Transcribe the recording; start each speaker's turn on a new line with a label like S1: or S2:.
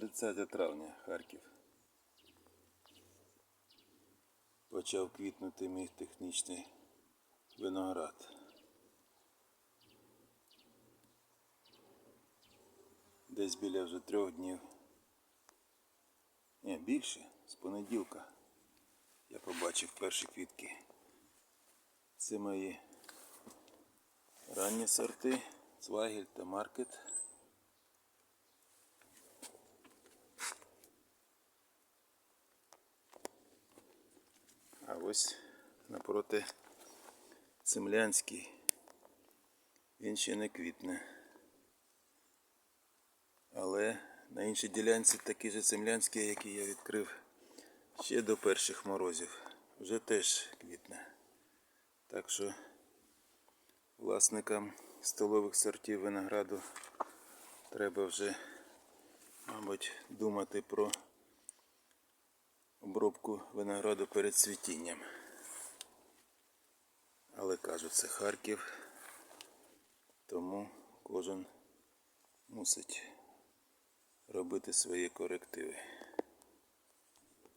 S1: 30 травня, Харків. Почав квітнути мій технічний виноград. Десь біля вже трьох днів. Ні, більше, з понеділка. Я побачив перші квітки. Це мої ранні сорти, Цвагіль та Маркет. Ось напроти Цемлянський. Він ще не квітне. Але на іншій ділянці такий же Цемлянський, який я відкрив ще до перших морозів. Вже теж квітне. Так що власникам столових сортів винограду треба вже, мабуть, думати про обробку винограду перед цвітінням. Але кажуть, це Харків, тому кожен мусить робити свої корективи.